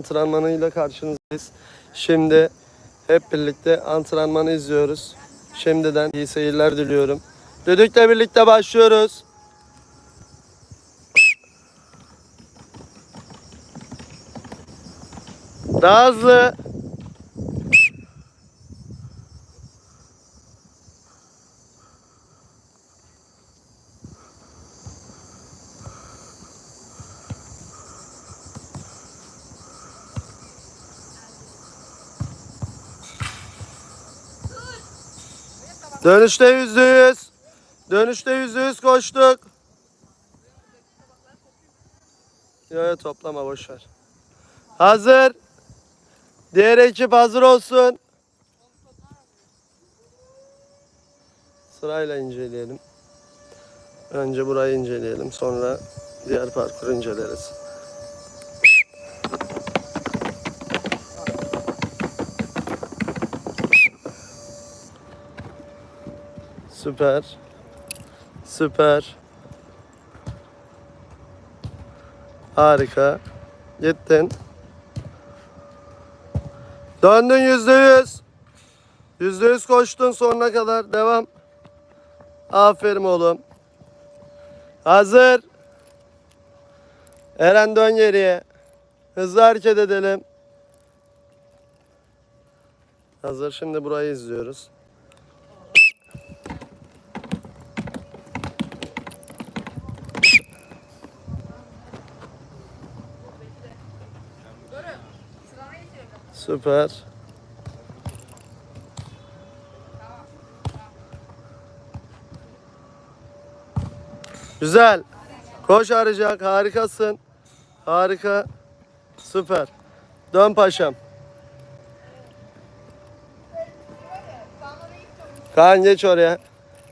antrenmanıyla karşınızdayız. Şimdi hep birlikte antrenmanı izliyoruz. Şimdiden iyi seyirler diliyorum. Düdükle birlikte başlıyoruz. Daha hızlı. Dönüşte yüzde yüz. Dönüşte yüzde yüz koştuk. Yo yo toplama boşver. Hazır. Diğer ekip hazır olsun. Sırayla inceleyelim. Önce burayı inceleyelim. Sonra diğer parkuru inceleriz. Süper. Süper. Harika. Gittin. Döndün yüzde yüz. Yüzde yüz koştun sonuna kadar. Devam. Aferin oğlum. Hazır. Eren dön geriye. Hızlı hareket edelim. Hazır. Şimdi burayı izliyoruz. Süper. Güzel. Koş arayacak. Harikasın. Harika. Süper. Dön paşam. Kaan geç oraya.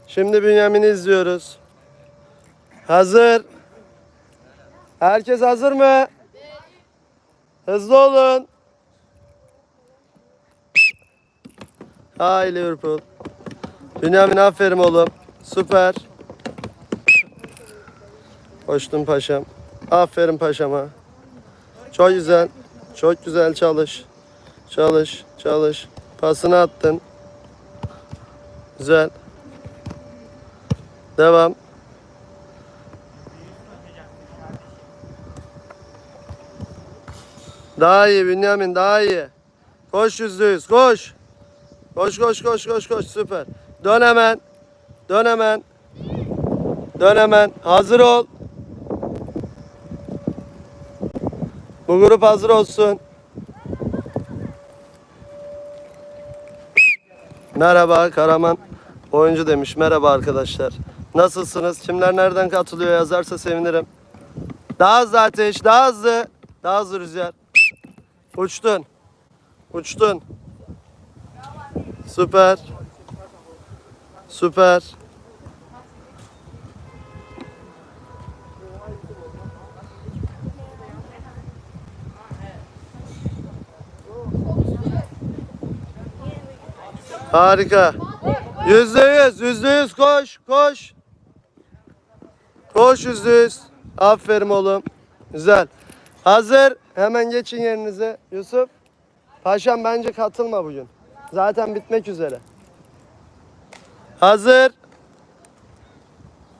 Şimdi Bünyamin'i izliyoruz. Hazır. Herkes hazır mı? Hızlı olun. Hay Liverpool. Bünyamin aferin oğlum. Süper. Koştun paşam. Aferin paşama. Çok güzel. Çok güzel çalış. Çalış, çalış. Pasını attın. Güzel. Devam. Daha iyi Bünyamin daha iyi. Koş yüzde yüz koş. Koş koş koş koş koş süper. Dön hemen. Dön hemen. Dön hemen. Hazır ol. Bu grup hazır olsun. Merhaba Karaman oyuncu demiş. Merhaba arkadaşlar. Nasılsınız? Kimler nereden katılıyor yazarsa sevinirim. Daha hızlı ateş, daha hızlı. Daha hızlı rüzgar. Uçtun. Uçtun. Süper. Süper. Harika. Yüzde yüz, yüzde yüz koş, koş. Koş yüzde yüz. Aferin oğlum. Güzel. Hazır. Hemen geçin yerinize. Yusuf. Paşam bence katılma bugün. Zaten bitmek üzere. Hazır.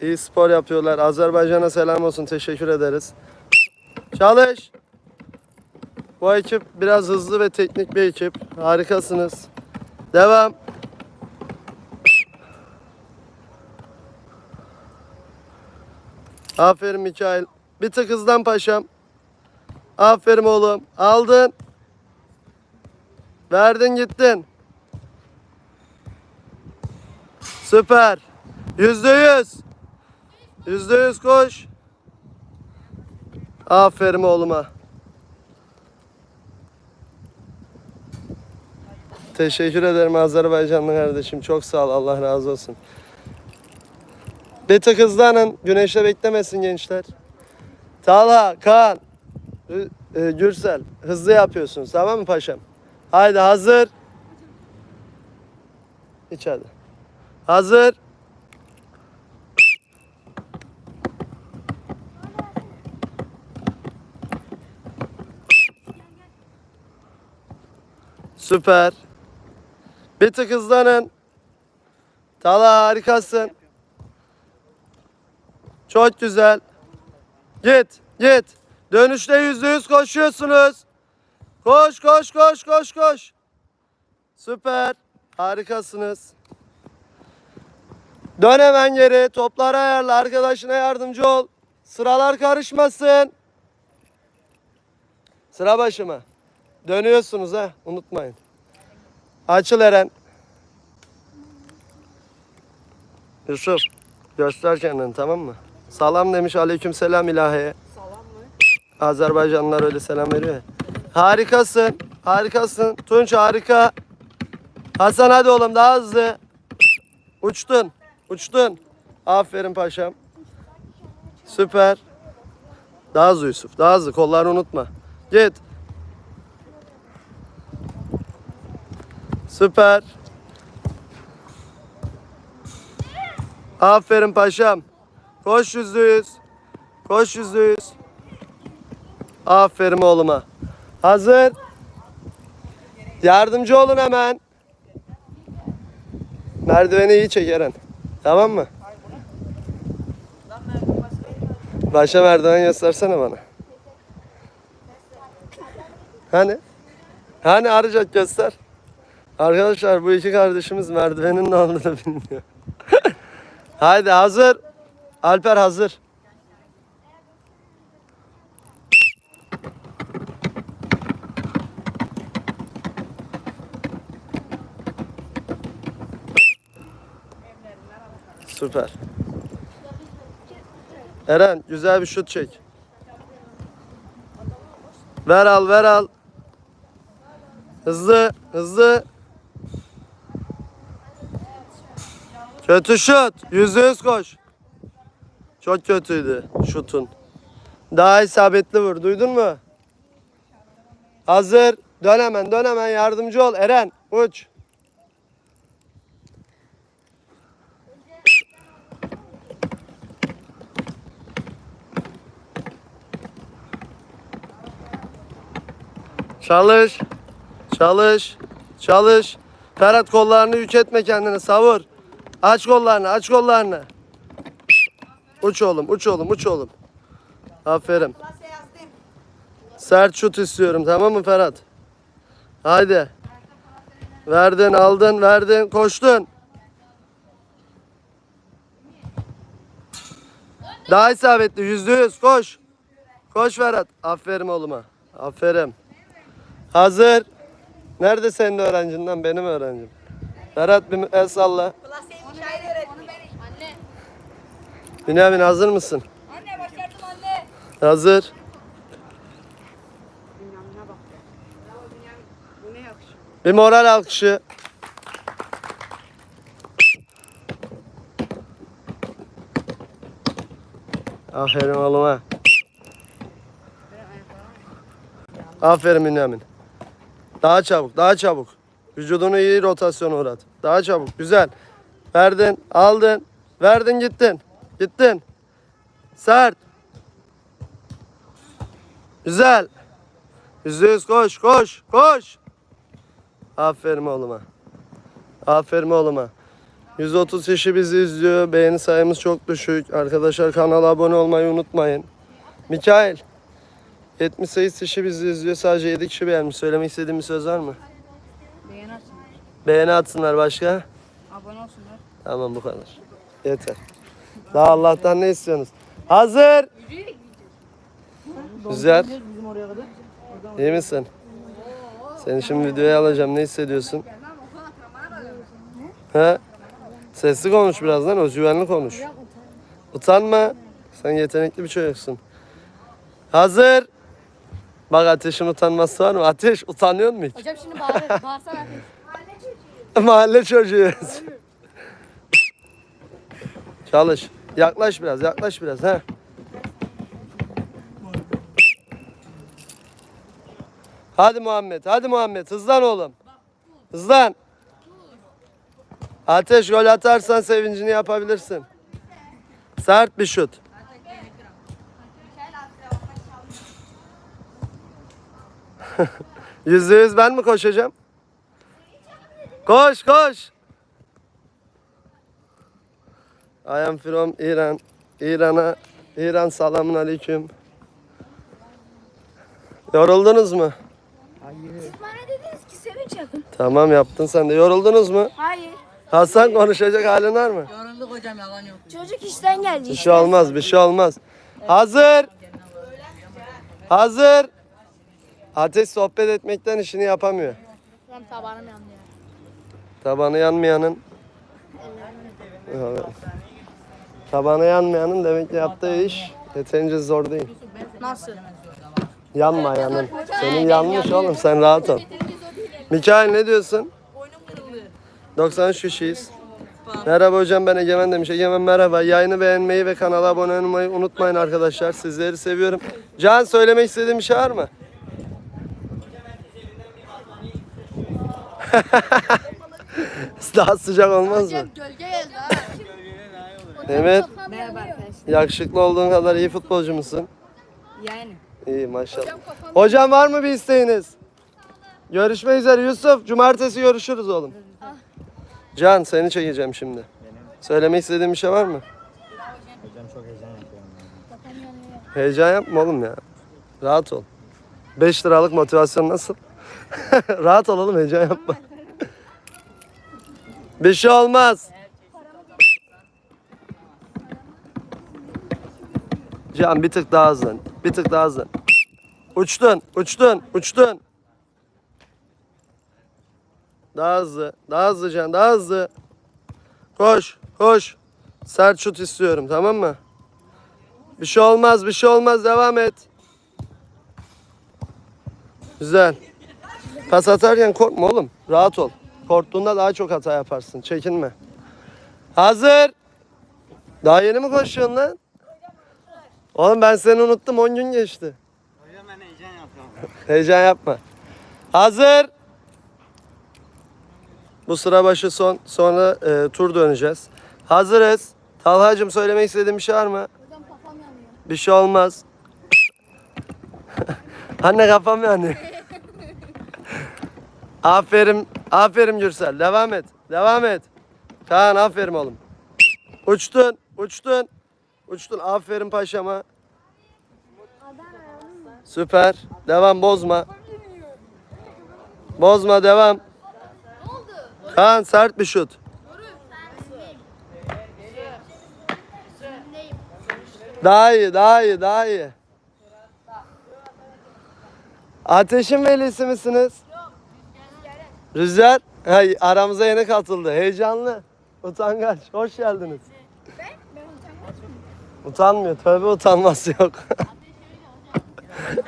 İyi spor yapıyorlar. Azerbaycan'a selam olsun. Teşekkür ederiz. Çalış. Bu ekip biraz hızlı ve teknik bir ekip. Harikasınız. Devam. Aferin Mikail. Bir tık hızdan paşam. Aferin oğlum. Aldın. Verdin gittin. Süper. Yüzde yüz. Yüzde yüz koş. Aferin oğluma. Teşekkür ederim Azerbaycanlı kardeşim. Çok sağ ol. Allah razı olsun. Bir tık hızlanın. Güneşte beklemesin gençler. Talha, Kaan, e, Gürsel. Hızlı yapıyorsunuz. Tamam mı paşam? Haydi hazır. İçeride. Hazır. Süper. Bir tık hızlanın. Tala harikasın. Çok güzel. Git, git. Dönüşte yüzde yüz koşuyorsunuz. Koş, koş, koş, koş, koş. Süper. Harikasınız. Dön hemen geri. Topları ayarla. Arkadaşına yardımcı ol. Sıralar karışmasın. Sıra başı mı? Dönüyorsunuz ha. Unutmayın. Açıl Eren. Yusuf. Göster kendini tamam mı? Salam demiş aleyküm selam ilahiye. Salam mı? Azerbaycanlılar öyle selam veriyor. Harikasın. Harikasın. Tunç harika. Hasan hadi oğlum daha hızlı. Uçtun. Uçtun. Aferin paşam. Süper. Daha hızlı Yusuf. Daha hızlı. Kollarını unutma. Git. Süper. Aferin paşam. Koş yüzde yüz. Koş yüzde yüz. Aferin oğluma. Hazır. Yardımcı olun hemen. Merdiveni iyi çek Eren. Tamam mı? Başa merdiven göstersene bana. Hani? Hani arayacak göster. Arkadaşlar bu iki kardeşimiz merdivenin ne olduğunu bilmiyor. Haydi hazır. Alper hazır. Süper. Eren güzel bir şut çek. Ver al ver al. Hızlı hızlı. Kötü şut. Yüzde yüz koş. Çok kötüydü şutun. Daha isabetli vur. Duydun mu? Hazır. Dön hemen dön hemen yardımcı ol. Eren uç. Çalış. Çalış. Çalış. Ferhat kollarını yük etme kendini. Savur. Aç kollarını. Aç kollarını. Uç oğlum. Uç oğlum. Uç oğlum. Aferin. Sert şut istiyorum. Tamam mı Ferhat? Haydi. Verdin, aldın, verdin, koştun. Daha isabetli. Yüzde yüz. Koş. Koş Ferhat. Aferin oğluma. Aferin. Hazır. Nerede senin öğrencinden? Benim öğrencim. Ferhat bir el salla. Bünyamin hazır mısın? Anne başardım anne. Hazır. Bir moral alkışı. Aferin oğluma. Aferin Bünyamin. Daha çabuk, daha çabuk. Vücudunu iyi rotasyona uğrat. Daha çabuk, güzel. Verdin, aldın. Verdin, gittin. Gittin. Sert. Güzel. Yüzde yüz koş, koş, koş. Aferin oğluma. Aferin oğluma. 130 kişi bizi izliyor. Beğeni sayımız çok düşük. Arkadaşlar kanala abone olmayı unutmayın. Mikail. 78 kişi bizi izliyor. Sadece 7 kişi beğenmiş. Söylemek istediğim bir söz var mı? Beğen atsınlar. Beğeni atsınlar başka. Abone olsunlar. Tamam bu kadar. Yeter. Daha Allah'tan ne istiyorsunuz? Hazır. Güzel. İyi misin? Seni şimdi videoya alacağım. Ne hissediyorsun? He? Sesli konuş birazdan. Özgüvenli konuş. Utanma. Sen yetenekli bir çocuksun. Hazır. Bak Ateş'in utanması var mı? Ateş utanıyor mu hiç? Hocam şimdi bağır, bağırsana. Mahalle çocuğuyuz. Çalış. Yaklaş biraz, yaklaş biraz ha. Hadi Muhammed, hadi Muhammed. Hızlan oğlum. Hızlan. Ateş gol atarsan sevincini yapabilirsin. Sert bir şut. Yüzde yüz ben mi koşacağım? Koş koş. I am from İran. İran'a İran selamun aleyküm. Yoruldunuz mu? Bana dediniz ki sevinç yapın. Tamam yaptın sen de. Yoruldunuz mu? Hayır. Hasan konuşacak halin var mı? Yorulduk hocam yalan yok. Çocuk işten geldi. Bir şey olmaz, bir şey olmaz. Hazır. Hazır. Ateş sohbet etmekten işini yapamıyor. Lan tabanım yandı ya. Tabanı yanmayanın Evet. Tabanı yanmayanın demek ki yaptığı iş yeterince zor değil. Nasıl? Yanmayanın. Senin yanmış oğlum sen rahat ol. Mikail ne diyorsun? Boynum kırıldı. 93 kişiyiz. Merhaba hocam ben Egemen demiş. Egemen merhaba. Yayını beğenmeyi ve kanala abone olmayı unutmayın arkadaşlar. Sizleri seviyorum. Can söylemek istediğin bir şey var mı? Daha sıcak olmaz mı? Gölge geldi ha. Evet. Merhaba arkadaşlar. Yakışıklı olduğun kadar iyi futbolcu musun? Yani. İyi maşallah. Hocam var mı bir isteğiniz? Görüşmek üzere Yusuf. Cumartesi görüşürüz oğlum. Can seni çekeceğim şimdi. Söylemek istediğin bir şey var mı? Hocam çok heyecan yapıyorum. Heyecan yapma oğlum ya. Rahat ol. 5 liralık motivasyon nasıl? Rahat ol oğlum heyecan yapma. bir şey olmaz. Can bir tık daha hızlan. Bir tık daha hızlan. Uçtun, uçtun, uçtun. Daha hızlı, daha hızlı Can, daha hızlı. Koş, koş. Sert şut istiyorum tamam mı? Bir şey olmaz, bir şey olmaz. Devam et. Güzel. Pas atarken korkma oğlum. Rahat ol. Korktuğunda daha çok hata yaparsın. Çekinme. Hazır. Daha yeni mi koşuyorsun lan? Oğlum ben seni unuttum. 10 gün geçti. Hocam ben heyecan yapıyorum. Heyecan yapma. Hazır. Bu sıra başı son. Sonra e, tur döneceğiz. Hazırız. Talhacığım söylemek istediğin bir şey var mı? Hocam kafam yanıyor. Bir şey olmaz. Anne kafam yanıyor. aferin, aferin Gürsel. Devam et, devam et. Kaan aferin oğlum. Uçtun, uçtun. Uçtun, aferin paşama. Süper. Devam, bozma. Bozma, devam. Kaan sert bir şut. Daha iyi, daha iyi, daha iyi. Ateşin velisi misiniz? Rüzgar? Ha, aramıza yeni katıldı. Heyecanlı. Utangaç. Hoş geldiniz. Ben utanmaz mıyım? Utanmıyor. Tövbe utanması yok.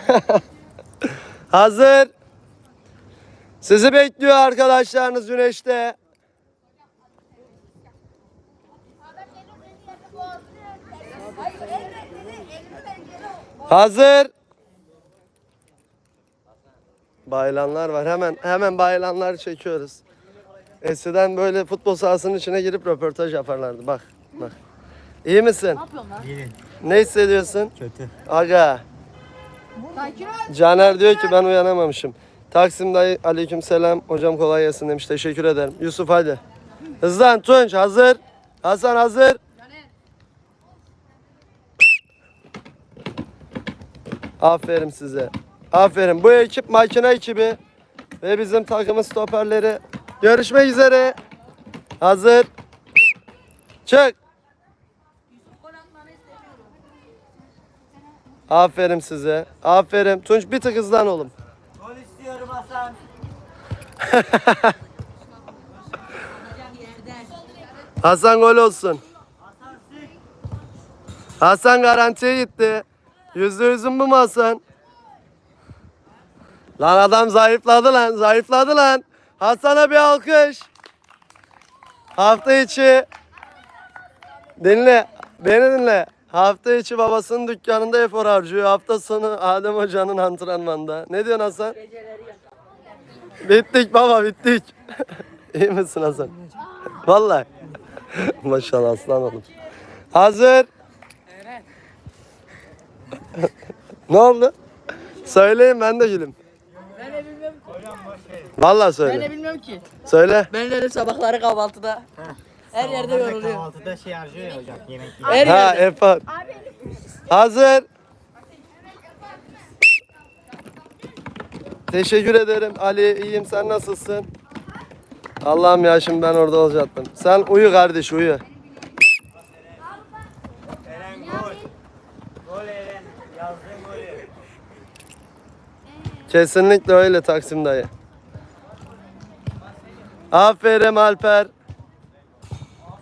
Hazır. Sizi bekliyor arkadaşlarınız güneşte. Hazır. Baylanlar var. Hemen hemen baylanlar çekiyoruz. Eskiden böyle futbol sahasının içine girip röportaj yaparlardı. Bak, bak. İyi misin? İyi. Ne hissediyorsun? Kötü. Aga. Caner diyor ki ben uyanamamışım. Taksim dayı aleyküm selam. Hocam kolay gelsin demiş. Teşekkür ederim. Yusuf hadi. Hızlan Tunç hazır. Hasan hazır. Aferin size. Aferin. Bu ekip makine ekibi ve bizim takımın stoperleri. Görüşmek üzere. Hazır. Çık. Aferin size. Aferin. Tunç bir tık hızlan oğlum. Gol istiyorum Hasan. Hasan gol olsun. Hasan garantiye gitti. Yüzde yüzün bu mu Hasan? Lan adam zayıfladı lan. Zayıfladı lan. Hasan'a bir alkış. Hafta içi. Dinle. Beni dinle. Hafta içi babasının dükkanında efor harcıyor. Hafta sonu Adem Hoca'nın antrenmanda. Ne diyorsun Hasan? Bittik baba bittik. İyi misin Hasan? Vallahi. Maşallah aslan oğlum. Hazır. ne oldu? Söyleyin ben de gülüm. Ben de Vallahi Ben söyle. de bilmiyorum ki. Söyle. Ben dedim sabahları kahvaltıda. Her yerde yoruluyor. Kahvaltıda şey harcıyor ya hocam yemek yiyor. Her Ha yerde. Efan. Hazır. Teşekkür ederim Ali. iyiyim sen nasılsın? Allah'ım ya şimdi ben orada olacaktım. Sen uyu kardeş uyu. Eren gol. Gol Eren. Yazdığın golü. Kesinlikle öyle Taksim dayı. Aferin Alper.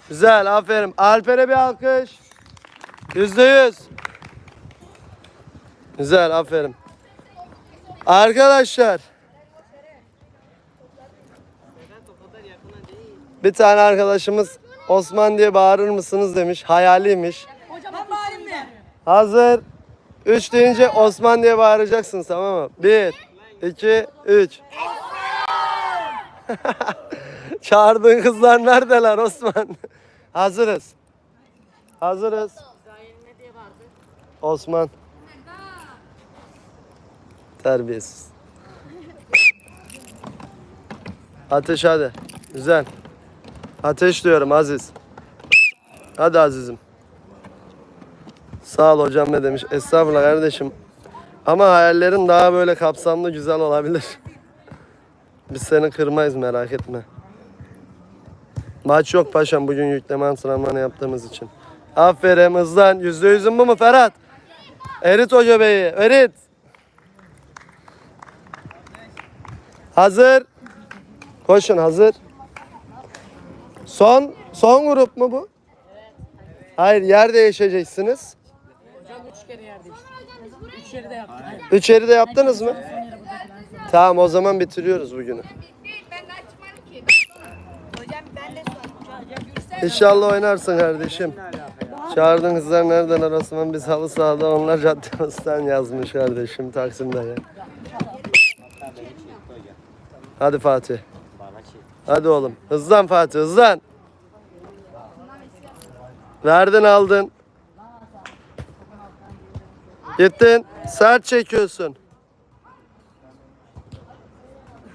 Güzel aferin. Alper'e bir alkış. Yüzde yüz. Güzel aferin. Arkadaşlar. Bir tane arkadaşımız Osman diye bağırır mısınız demiş. Hayaliymiş. Hazır. Üç deyince Osman diye bağıracaksın tamam mı? Bir, iki, üç. Çağırdığın kızlar neredeler Osman? Hazırız. Hazırız. Osman. Terbiyesiz. Ateş hadi. Güzel. Ateş diyorum Aziz. Hadi Aziz'im. Sağ ol hocam ne demiş. Estağfurullah kardeşim. Ama hayallerin daha böyle kapsamlı güzel olabilir. Biz seni kırmayız merak etme. Maç yok paşam bugün yükleme antrenmanı yaptığımız için. Aferin hızlan. Yüzde yüzün bu mu Ferhat? Erit o göbeği. Erit. Hazır. Koşun hazır. Son son grup mu bu? Hayır yer değişeceksiniz. Hocam üç kere yer değişti. Üç yeri de yaptık. Üç yeri de yaptınız mı? Tamam o zaman bitiriyoruz bugünü. İnşallah oynarsın kardeşim. Çağırdığın kızlar nereden arasından biz halı sahada onlar caddemizden yazmış kardeşim Taksim'de ya. Hadi Fatih. Hadi oğlum. Hızlan Fatih hızlan. Verdin aldın. Gittin. Sert çekiyorsun.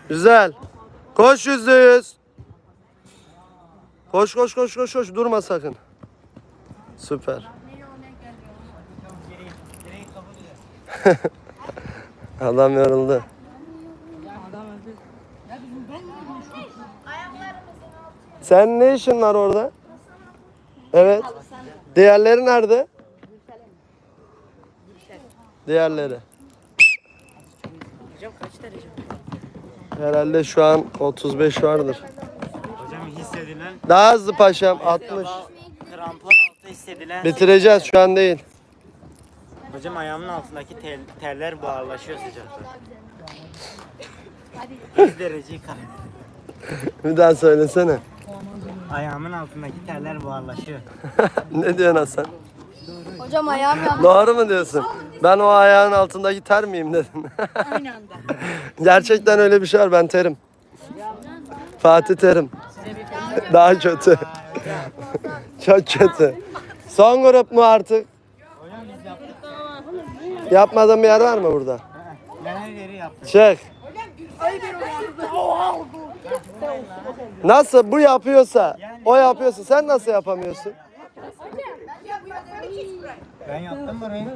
Güzel. Koş yüzde yüz. Koş koş koş koş koş. Durma sakın. Süper. Adam yoruldu. Sen ne işin var orada? Evet. Diğerleri nerede? Diğerleri. Herhalde şu an 35 vardır. Hocam hissedilen Daha hızlı paşam 60. krampon altı hissedilen. Bitireceğiz şu an değil. Hocam ayağımın altındaki tel, teller buharlaşıyor sıcakta. 100 derece kar. Bir daha söylesene. Ayağımın altındaki teller buharlaşıyor. ne diyorsun Hasan? Hocam ayağım yandı. Doğru mu diyorsun? Ben o ayağın altındaki ter miyim dedin. Aynı anda. Gerçekten öyle bir şey var ben terim. Fatih Terim. Daha kötü. Çok kötü. Son grup mu artık? Hocam biz yaptık. Yapmadığın bir yer var mı burada? Ben her yeri yaptım. Çık. Nasıl bu yapıyorsa, o yapıyorsa sen nasıl yapamıyorsun? Ben yaptım burayı.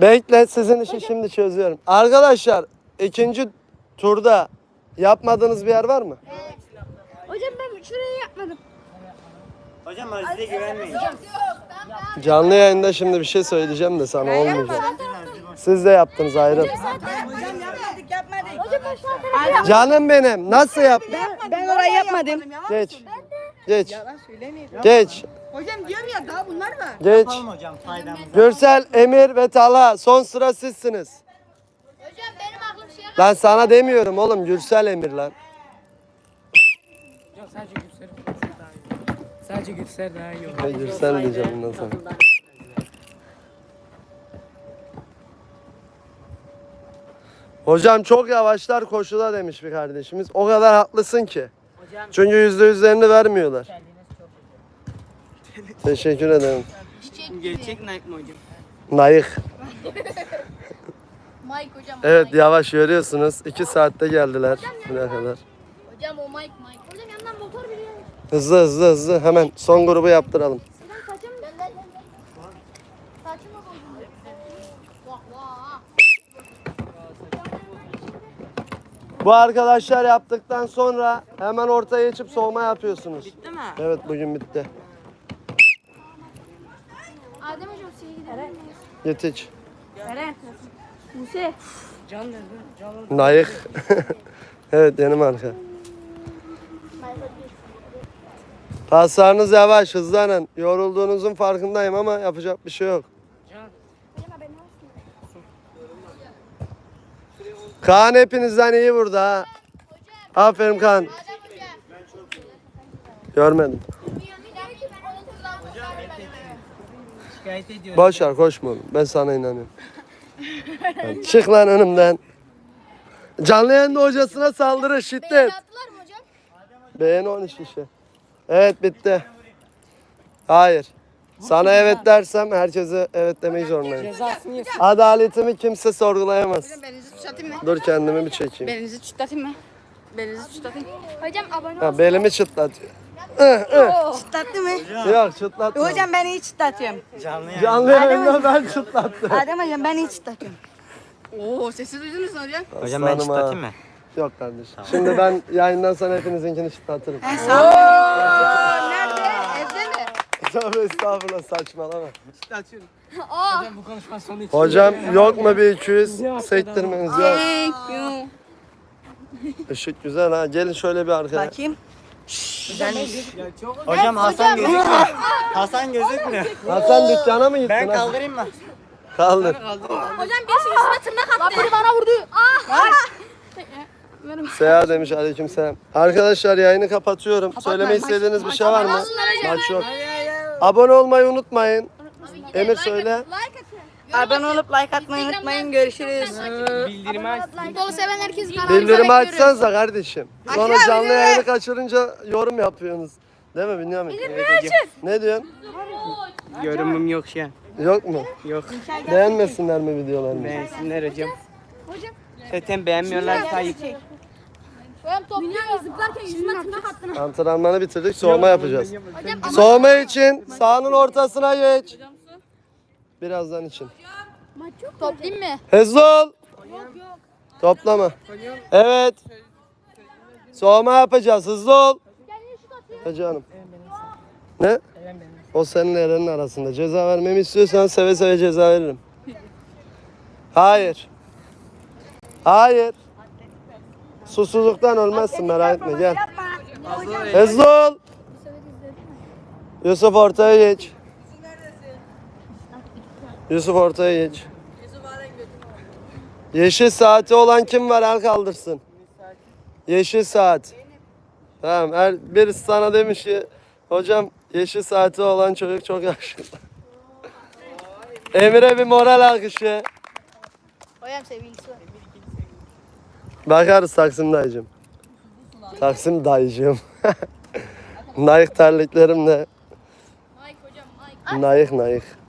Bekle sizin işi şimdi çözüyorum. Arkadaşlar ikinci turda yapmadığınız bir yer var mı? Hocam ben şurayı yapmadım. Hocam Aziz'e güvenmeyin. Canlı yayında şimdi bir şey söyleyeceğim de sana olmayacak. Siz de yaptınız ayrı. Hocam yapmadık yapmadık. Hocam ben şu an tarafı Canım benim nasıl yap? Ben orayı yapmadım. Geç. Geç. Yalan söylemeyin. Geç. Hocam diyorum ya daha bunlar var. Geç. Yapalım hocam faydamız. Gürsel, Emir ve Talha son sıra sizsiniz. Hocam benim aklım şey Lan sana demiyorum oğlum Gürsel Emir lan. Yok sadece Gülser daha iyi. Sadece Gülser daha iyi olur. Ne Gürsel diyeceğim bundan sonra. Hocam çok yavaşlar koşuda demiş bir kardeşimiz. O kadar haklısın ki. Çünkü yüzde yüzlerini vermiyorlar. Teşekkür ederim. gerçek Nike mi hocam? Layık. Mike hocam. Evet yavaş görüyorsunuz. 2 saatte geldiler buraya kadar. Hocam o Mike Mike. Hocam yandan motor biniyor. Hızlı hızlı hızlı hemen son grubu yaptıralım. Hocam saçım. Ben de. Saçım mı bozuldu? Vah vah. Bu arkadaşlar yaptıktan sonra hemen ortaya geçip soğuma yapıyorsunuz. Bitti mi? Evet bugün bitti. Adem hocam size gidelim. Git iç. Buse. Can nerede? Can Nayık. evet yeni marka. Paslarınız yavaş hızlanın. Yorulduğunuzun farkındayım ama yapacak bir şey yok. Can. Kaan hepinizden iyi burada. Aferin Kaan. Görmedim. Şikayet ediyorum. Boş ver koşma oğlum. Ben sana inanıyorum. Lan Çık lan önümden. Canlı yayında hocasına saldırı şiddet. Attılar mı hocam? Beğen 13 kişi. Evet bitti. Hayır. Sana evet dersem herkese evet demeyi zorundayım. Cezasını yesin. Adaletimi kimse sorgulayamaz. Tutayım mı? Dur kendimi bir çekeyim. Belinizi tutayım mı? Belinizi tutayım. Hocam abone ol. Ha, belimi çıtlatıyor. Çıtlattı mı? Yok çıtlatma. Hocam ben iyi çıtlatıyorum. Canlı yayın. Canlı yayında ben çıtlattım. Adem hocam ben iyi çıtlatıyorum. Oo sesi duydunuz mu hocam? Hocam ben Aslanım ha. çıtlatayım mı? Yok kardeşim. Şimdi ben yayından sonra hepinizinkini çıtlatırım. Nerede? Evde mi? Tövbe estağfurullah saçmalama. Hocam bu konuşma sonu için. Hocam yok mu bir 200 sektirmeniz yok. Işık güzel ha. Gelin şöyle bir arkaya. Bakayım. Hocam Hasan gözükmüyor. Hasan gözükmüyor. Hasan dükkana mı gittin? Ben ha? kaldırayım mı? Kaldır. Hocam birisi yüzüme tırnak attı. Biri bana vurdu. Ah. Seha demiş aleyküm selam. Arkadaşlar yayını kapatıyorum. Söylemek istediğiniz bir şey var mı? Maç yok. Abone olmayı unutmayın. Emir söyle. Like atın. Abone olup like atmayı unutmayın. Görüşürüz. Bildirimi aç. Futbolu seven herkes kanalımıza Bildirimi bekliyoruz. açsanıza kardeşim. Sonra canlı yayını kaçırınca yorum yapıyorsunuz. Değil mi Bünyamin? Ne diyorsun? Yorumum yok şu an. Yok mu? Yok. Beğenmesinler mi videolarımı? Beğensinler hocam. Zaten beğenmiyorlar sayıp. Hocam. Antrenmanı bitirdik. Soğuma yapacağız. Soğuma için sahanın ortasına geç. Birazdan için. Toplayayım mı? Hızlı ol. Toplama. Evet. Soğuma yapacağız. Hızlı ol. Ha canım. Ne? O senin Eren'in arasında. Ceza vermemi istiyorsan seve seve ceza veririm. Hayır. Hayır. Susuzluktan ölmezsin merak etme gel. Hızlı ol. Yusuf ortaya geç. Yusuf ortaya geç. Yeşil saati olan kim var el kaldırsın. Yeşil saat. Tamam her birisi sana demiş ki hocam yeşil saati olan çocuk çok yakışıklı. Emir'e bir moral alkışı. Hocam sevgilisi var. Bakarız Taksim dayıcım. Taksim dayıcım. Nayık terliklerimle. Mike hocam Mike. Nayık nayık.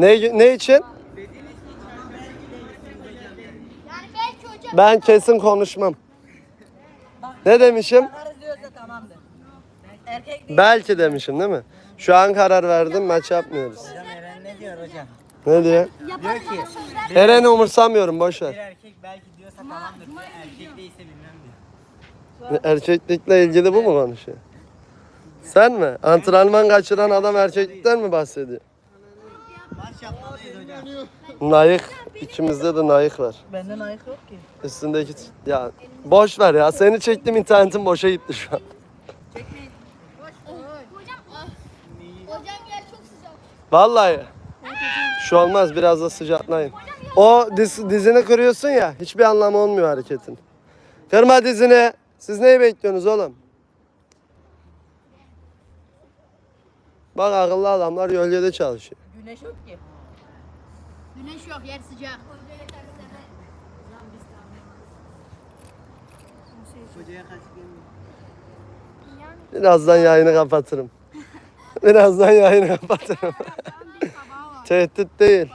Ne, ne için? Ben kesin konuşmam. Ne demişim? Belki demişim değil mi? Şu an karar verdim maç yapmıyoruz. Ne diyor hocam? Diyor? Ki Eren'i umursamıyorum boş ver. Erkeklikle ilgili bu mu konuşuyor? Sen mi? Antrenman kaçıran adam erkeklikten mi bahsediyor? Nayık. İkimizde de nayık var. Benden ayık yok ki. Üstündeki ya boş ver ya. Seni çektim internetin boşa gitti şu an. Hocam. Hocam yer çok sıcak. Vallahi. Şu olmaz biraz da sıcaklayın. O diz, dizini kırıyorsun ya hiçbir anlamı olmuyor hareketin. Kırma dizini. Siz neyi bekliyorsunuz oğlum? Bak akıllı adamlar gölgede çalışıyor. Güneş yok ki. Güneş yok yer sıcak. Birazdan yayını kapatırım. Birazdan yayını kapatırım. Tehdit değil.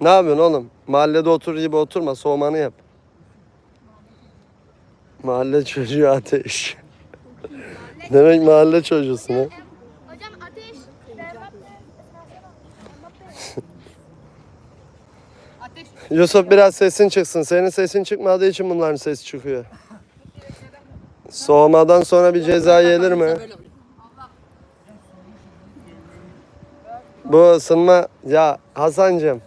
Ne yapıyorsun oğlum? Mahallede otur gibi oturma, soğumanı yap. Mahalle çocuğu ateş. Demek mahalle çocuğusun ha? Hocam ateş. Yusuf biraz sesin çıksın. Senin sesin çıkmadığı için bunların sesi çıkıyor. Soğumadan sonra bir ceza gelir mi? Bu ısınma... Ya Hasan'cığım.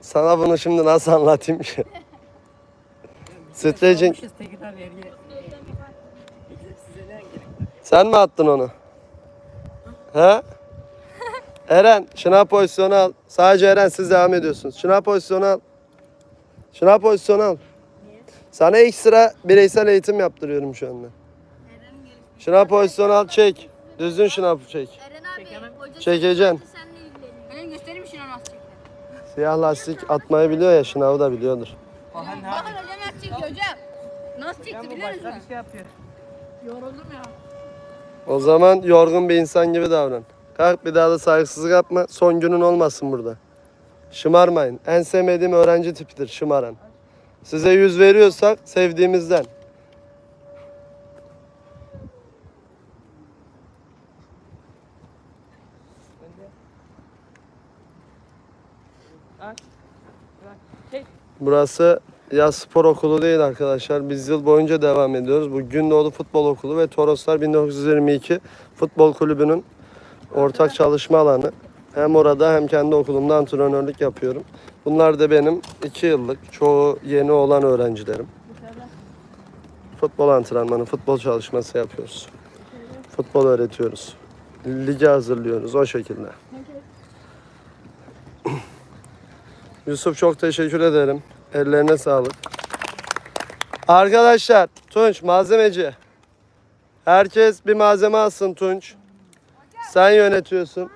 Sana bunu şimdi nasıl anlatayım ki? Stretching... Sen mi attın onu? He? Eren şınav pozisyonu al. Sadece Eren siz devam ediyorsunuz. Şınav pozisyonu al. Şınav pozisyonu al. Sana ekstra bireysel eğitim yaptırıyorum şu anda. Şınav pozisyonu al çek. Düzgün şınav çek. Eren abi hoca Çekeceksin. seninle ilgileniyor. Benim göstereyim şuna nasıl. Siyah lastik atmayı biliyor ya şınavı da biliyordur. Bakın hocam nasıl çekiyor hocam. Nasıl çekti Bu biliyor başka musun? bir şey yapıyor. Yoruldum ya. O zaman yorgun bir insan gibi davran. Kalk bir daha da saygısızlık yapma. Son günün olmasın burada. Şımarmayın. En sevmediğim öğrenci tipidir şımaran. Size yüz veriyorsak sevdiğimizden. Aç. Bırak. Çek. Burası yaz spor okulu değil arkadaşlar. Biz yıl boyunca devam ediyoruz. Bu Gündoğdu Futbol Okulu ve Toroslar 1922 Futbol Kulübü'nün ortak çalışma alanı. Hem orada hem kendi okulumda antrenörlük yapıyorum. Bunlar da benim iki yıllık, çoğu yeni olan öğrencilerim. Futbol antrenmanı, futbol çalışması yapıyoruz. Futbol öğretiyoruz. Lige hazırlıyoruz o şekilde. Yusuf çok teşekkür ederim. Ellerine sağlık. Arkadaşlar Tunç malzemeci. Herkes bir malzeme alsın Tunç. Sen yönetiyorsun.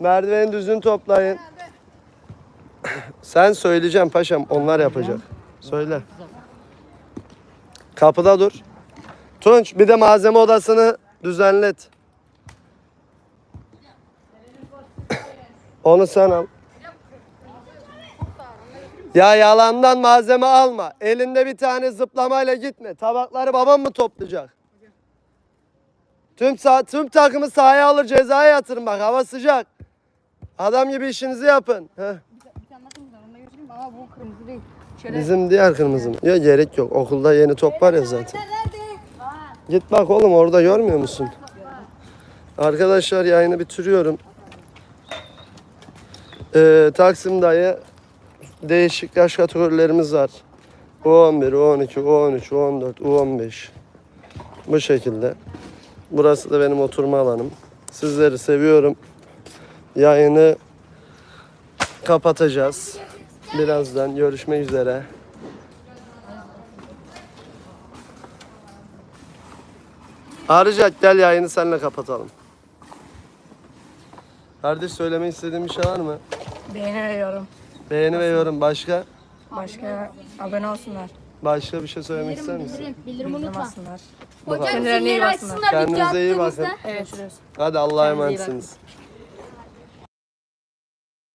Merdiveni düzgün toplayın. Sen söyleyeceğim paşam onlar yapacak. Söyle. Kapıda dur. Tunç bir de malzeme odasını düzenlet. Onu sen al. Ya yalandan malzeme alma. Elinde bir tane zıplamayla gitme. Tabakları babam mı toplayacak? Tüm sah- tüm takımı sahaya alır cezaya yatırın bak hava sıcak. Adam gibi işinizi yapın. Heh. Bu kırmızı değil. Şöyle Bizim diğer kırmızı mı? Yok gerek yok. Okulda yeni top var ya zaten. Git bak oğlum orada görmüyor musun? Arkadaşlar yayını bitiriyorum. Ee, Taksim dayı değişik yaş kategorilerimiz var. U11, U12, U13, U14, U15. Bu şekilde. Burası da benim oturma alanım. Sizleri seviyorum. Yayını kapatacağız. Birazdan görüşmek üzere. Arıcak gel yayını seninle kapatalım. Kardeş söylemek istediğin bir şey var mı? Beğeni veriyorum. Beğeni ve yorum. Başka? Başka abone olsunlar. Başka bir şey söylemek ister misin? Bildirim, unutma. Bu kadar. Kendilerine iyi baksınlar. Kendinize iyi bakın. Evet. Hadi Allah'a emanetsiniz.